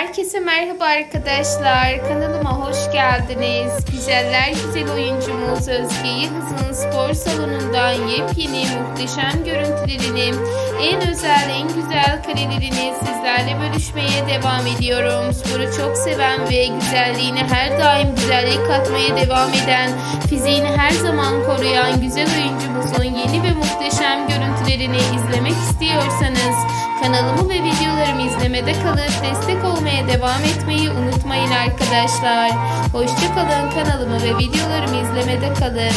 Herkese merhaba arkadaşlar. Kanalıma hoş geldiniz. Güzeller güzel oyuncumuz Özge Yıldız'ın spor salonundan yepyeni muhteşem görüntülerini, en özel, en güzel karelerini sizlerle bölüşmeye devam ediyorum. Sporu çok seven ve güzelliğine her daim güzellik katmaya devam eden, fiziğini her zaman koruyan güzel oyuncumuzun yeni ve muhteşem görüntülerini izlemek istiyorsanız kanalımı ve videolarımı izlemede kalıp destek olmaya devam etmeyi unutmayın arkadaşlar. Hoşçakalın kanalımı ve videolarımı izlemede kalın.